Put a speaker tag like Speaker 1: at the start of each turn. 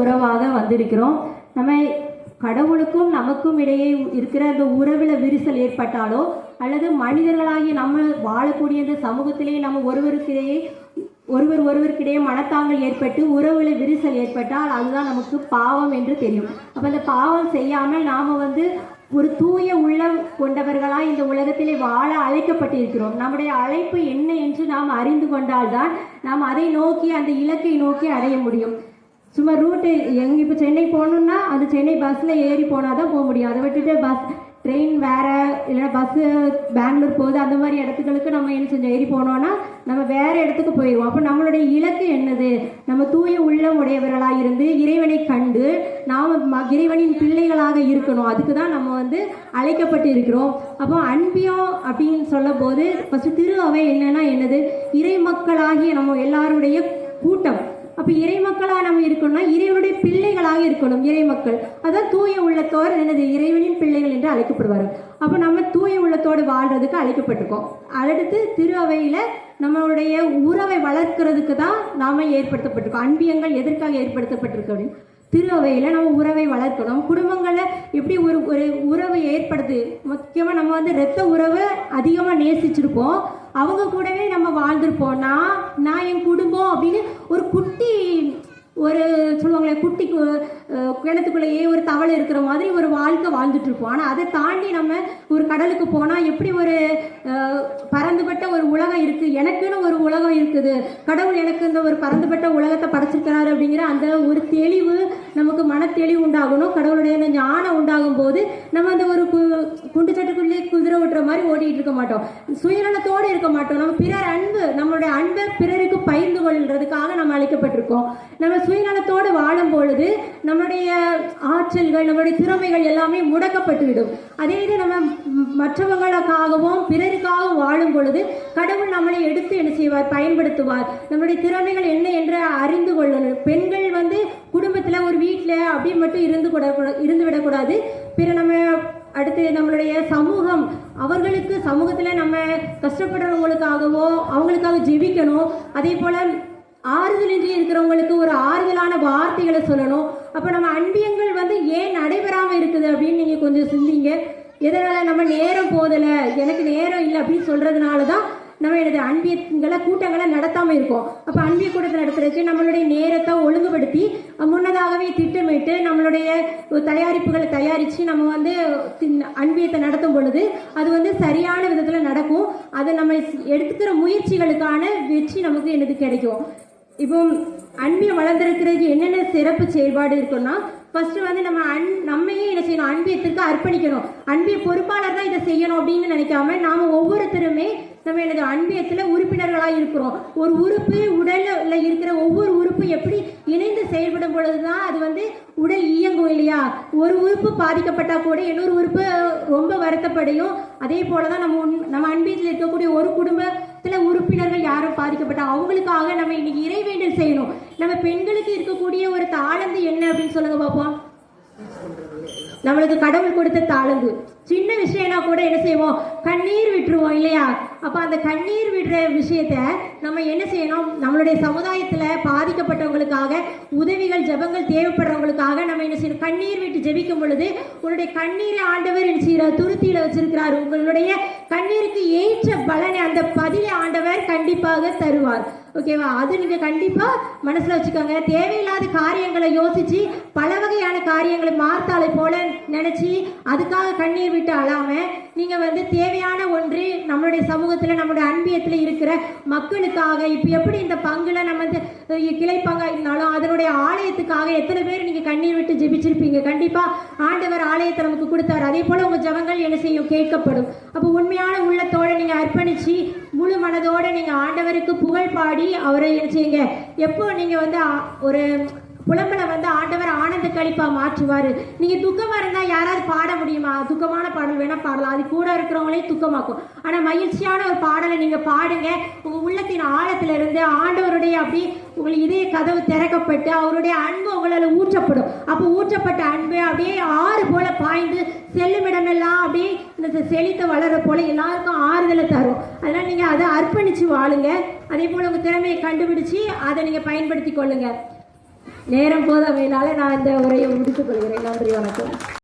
Speaker 1: உறவாக வந்திருக்கிறோம். நம்ம கடவுளுக்கும் நமக்கும் இடையே இருக்கிற அந்த உறவில் விரிசல் ஏற்பட்டாலோ அல்லது மனிதர்களாகிய நம்ம வாழக்கூடிய இந்த சமூகத்திலேயே நம்ம ஒருவருக்கிடையே ஒருவர் ஒருவருக்கிடையே மனத்தாங்கள் ஏற்பட்டு உறவுல விரிசல் ஏற்பட்டால் அதுதான் நமக்கு பாவம் என்று தெரியும். அப்போ அந்த பாவம் செய்யாமல் நாம் வந்து ஒரு தூய உள்ளம் கொண்டவர்களாக இந்த உலகத்திலே வாழ அழைக்கப்பட்டிருக்கிறோம். நம்முடைய அழைப்பு என்ன என்று நாம் அறிந்து கொண்டால்தான் நாம் அதை நோக்கி அந்த இலக்கை நோக்கி அடைய முடியும். சும்மா ரூட்டு எங்க இப்போ சென்னை போகணுன்னா அது சென்னை பஸ்ஸில் ஏறி போனால் தான் போக முடியும். அதை விட்டுட்டு பஸ் ட்ரெயின் வேற இல்லைன்னா பஸ்ஸு பெங்களூர் போகுது அந்த மாதிரி இடத்துகளுக்கு நம்ம என்ன செஞ்சோம்? ஏறி போனோம்னா நம்ம வேற இடத்துக்கு போயிடுவோம் அப்போ நம்மளுடைய இலக்கு என்னது? நம்ம தூய உள்ளம் உடையவர்களாக இருந்து இறைவனை கண்டு நாம் ம- இறைவனின் பிள்ளைகளாக இருக்கணும். அதுக்கு தான் நம்ம வந்து அழைக்கப்பட்டு இருக்கிறோம். அப்போ அன்பியம் அப்படின்னு சொல்லும் போது ஃபஸ்ட்டு திரு அவை என்னன்னா என்னது? இறை மக்களாகிய நம்ம எல்லாருடைய கூட்டம். அப்ப இறைமக்களாக நம்ம இருக்கணும்னா இறைவனுடைய பிள்ளைகளாக இருக்கணும் இறை மக்கள். அதான் தூய உள்ளத்தோர் என்னது இறைவனின் பிள்ளைகள் என்று அழைக்கப்படுவார்கள் அப்ப நம்ம தூய உள்ளத்தோடு வாழ்றதுக்கு அழைக்கப்பட்டிருக்கோம். அடுத்து திரு அவையில நம்மளுடைய உறவை வளர்க்கறதுக்கு தான் நாம ஏற்படுத்தப்பட்டிருக்கோம். அன்பியங்கள் எதற்காக ஏற்படுத்தப்பட்டிருக்கு? அப்படின்னு திரு அவையில நம்ம உறவை வளர்க்கணும். குடும்பங்களை எப்படி ஒரு ஒரு உறவை ஏற்படுது முக்கியமா நம்ம வந்து ரத்த உறவை அதிகமா நேசிச்சிருப்போம். அவங்க கூடவே நம்ம வாழ்ந்திருப்போம். நான் நான் என் குடும்பம் அப்படின்னு ஒரு குட்டி ஒரு சொல்லுவாங்களே குட்டி கிணத்துக்குள்ளேயே ஒரு தவளை இருக்கிற மாதிரி ஒரு வாழ்க்கை வாழ்ந்துட்டு இருப்போம் ஆனால் அதை தாண்டி நம்ம ஒரு கடலுக்கு போனால் எப்படி ஒரு பறந்துபட்ட ஒரு உலகம் இருக்குது எனக்குன்னு ஒரு உலகம் இருக்குது. கடவுள் எனக்கு இந்த ஒரு பறந்துபட்ட உலகத்தை படைச்சிருக்கிறாரு அப்படிங்கிற அந்த ஒரு தெளிவு நமக்கு மனத்தெளிவு உண்டாகணும். கடவுளுடைய அந்த ஞானம் உண்டாகும் போது நம்ம அந்த ஒரு கு- குண்டு சட்டுக்குள்ளேயே குதிரை ஓட்டுற மாதிரி ஓடிட்டு இருக்க மாட்டோம். சுயநலத்தோடு இருக்க மாட்டோம். நம்ம பிறர் அன்பு நம்மளுடைய அன்பை பிறருக்கு பகிர்ந்து கொள்றதுக்காக நம்ம அழைக்கப்பட்டிருக்கோம். நம்ம சுயநலத்தோடு வாழும் பொழுது நம்மளுடைய ஆற்றல்கள் நம்மளுடைய திறமைகள் எல்லாமே முடக்கப்பட்டுவிடும். அதே இது நம்ம மற்றவங்களுக்காகவும் பிறருக்காகவும் வாழும் பொழுது கடவுள் நம்மளை எடுத்து என்ன செய்வார்? பயன்படுத்துவார். நம்மளுடைய திறமைகள் என்ன என்று அறிந்து கொள்ளணும். பெண்கள் வந்து குடும்பத்தில் ஒரு வீட்டில் அப்படி மட்டும் இருந்து கூட இருந்து விடக்கூடாது. பிற நம்ம அடுத்து நம்மளுடைய சமூகம் அவர்களுக்கு சமூகத்தில் நம்ம கஷ்டப்படுறவங்களுக்காகவோ அவங்களுக்காக ஜெபிக்கணும் அதே போல் ஆறுதலின்றி இருக்கிறவங்களுக்கு ஒரு ஆறுதலான வார்த்தைகளை சொல்லணும். அப்போ நம்ம அன்பியங்கள் வந்து ஏன் நடைபெறாமல் இருக்குது அப்படின்னு நீங்கள் கொஞ்சம் சிந்திங்க. எதனால நம்ம நேரம் போதலை எனக்கு நேரம் இல்லை அப்படின்னு சொல்கிறதுனால தான் நம்ம எனது அன்பியங்களை கூட்டங்களை நடத்தாமல் இருக்கோம். அப்போ அன்பிய கூட்டத்தை நடத்துறதுக்கு நம்மளுடைய நேரத்தை ஒழுங்குபடுத்தி முன்னதாகவே திட்டமிட்டு நம்மளுடைய தயாரிப்புகளை தயாரித்து நம்ம வந்து அன்பியத்தை நடத்தும் பொழுது அது வந்து சரியான விதத்தில் நடக்கும். அதை நம்ம எடுத்துக்கிற முயற்சிகளுக்கான வெற்றி நமக்கு எனது கிடைக்கும். இப்போ அன்பியம் வளர்ந்துருக்கிறதுக்கு என்னென்ன சிறப்பு செயல்பாடு இருக்குன்னா ஃபர்ஸ்ட் வந்து நம்ம அன் நம்மையே என்ன செய்யணும் அன்பியத்திற்கு அர்ப்பணிக்கணும். அன்பிய பொறுப்பாளர் தான் இதை செய்யணும் அப்படின்னு நினைக்காம நாம ஒவ்வொருத்தருமே நம்ம எனது அன்பியத்தில் உறுப்பினர்களாக இருக்கிறோம். ஒரு உறுப்பு உடலில் இருக்கிற ஒவ்வொரு உறுப்பு எப்படி இணைந்து செயல்படும் பொழுதுதான் அது வந்து உடல் இயங்கும் இல்லையா? ஒரு உறுப்பு பாதிக்கப்பட்டால் கூட இன்னொரு உறுப்பு ரொம்ப வருத்தப்படையும். அதே போலதான் நம்ம நம்ம அன்பியத்தில் இருக்கக்கூடிய ஒரு குடும்பத்தில் உறுப்பினர்கள் யாரும் பாதிக்கப்பட்டால் அவங்களுக்காக நம்ம இன்னைக்கு இறைவேண்டல் செய்யணும். நம்ம பெண்களுக்கு இருக்கக்கூடிய ஒரு தாளந்து என்ன அப்படின்னு சொல்லுங்க பார்ப்போம் நம்மளுக்கு கடவுள் கொடுத்த தாளந்து. சின்ன விஷயம்னா கூட என்ன செய்வோம்? கண்ணீர் விட்டுருவோம் இல்லையா? அப்ப அந்த கண்ணீர் விடுற விஷயத்த நம்ம என்ன செய்யணும்? நம்மளுடைய சமுதாயத்துல பாதிக்கப்பட்டவங்களுக்காக உதவிகள் ஜெபங்கள் தேவைப்படுறவங்களுக்காக நம்ம என்ன செய்யணும்? கண்ணீர் விட்டு ஜெபிக்கும் பொழுது உங்களுடைய கண்ணீரை ஆண்டவர் என்ன செய்கிற துருத்தியில வச்சிருக்கிறார். உங்களுடைய கண்ணீருக்கு ஏற்ற பலனை அந்த பதிலை ஆண்டவர் கண்டிப்பாக தருவார். ஓகேவா அது நீங்க கண்டிப்பா மனசுல வச்சுக்கோங்க. தேவையில்லாத காரியங்களை யோசிச்சு பல வகையான காரியங்களை மார்த்தாளை போல நினைச்சு அதுக்காக கண்ணீர் விட்டு அழாம நீங்க வந்து தேவையான ஒன்று நம்மளுடைய சமூகத்தில் நம்மளுடைய அன்பியத்தில் இருக்கிற மக்களுக்காக. இப்போ எப்படி இந்த பங்குல நம்ம வந்து கிளை இருந்தாலும் அதனுடைய ஆலயத்துக்காக எத்தனை பேர் நீங்கள் கண்ணீர் விட்டு ஜெபிச்சிருப்பீங்க? கண்டிப்பாக ஆண்டவர் ஆலயத்தை நமக்கு கொடுத்தாரு. அதே போல உங்கள் ஜபங்கள் என்ன செய்யும்? கேட்கப்படும். அப்போ உண்மையான உள்ளத்தோட நீங்கள் அர்ப்பணிச்சு முழு மனதோட நீங்கள் ஆண்டவருக்கு புகழ் பாடி அவரை என்ன செய்யுங்க? எப்போ நீங்கள் வந்து ஒரு புலம்பலை வந்து ஆண்டவர் ஆனந்த கழிப்பா மாற்றுவார். நீங்க துக்கமா இருந்தா யாராவது பாட முடியுமா? துக்கமான பாடல் வேணா பாடலாம். அது கூட இருக்கிறவங்களே துக்கமாக்கும். ஆனா மகிழ்ச்சியான ஒரு பாடலை நீங்க பாடுங்க. உங்க உள்ளத்தின் ஆழத்துல இருந்து ஆண்டவருடைய அப்படி உங்கள் இதய கதவு திறக்கப்பட்டு அவருடைய அன்பு உங்களால் ஊற்றப்படும். அப்போ ஊற்றப்பட்ட அன்பு அப்படியே ஆறு போல பாய்ந்து செல்லும் இடமெல்லாம் அப்படியே இந்த செழித்த வளர போல எல்லாருக்கும் ஆறுதலை தரும். அதனால நீங்க அதை அர்ப்பணிச்சு வாழுங்க. அதே போல உங்க திறமையை கண்டுபிடிச்சு அதை நீங்க பயன்படுத்தி கொள்ளுங்க. நேரம் போதமையினால நான் இந்த உரையை முடித்துக் கொள்கிறேன். நன்றி வணக்கம்.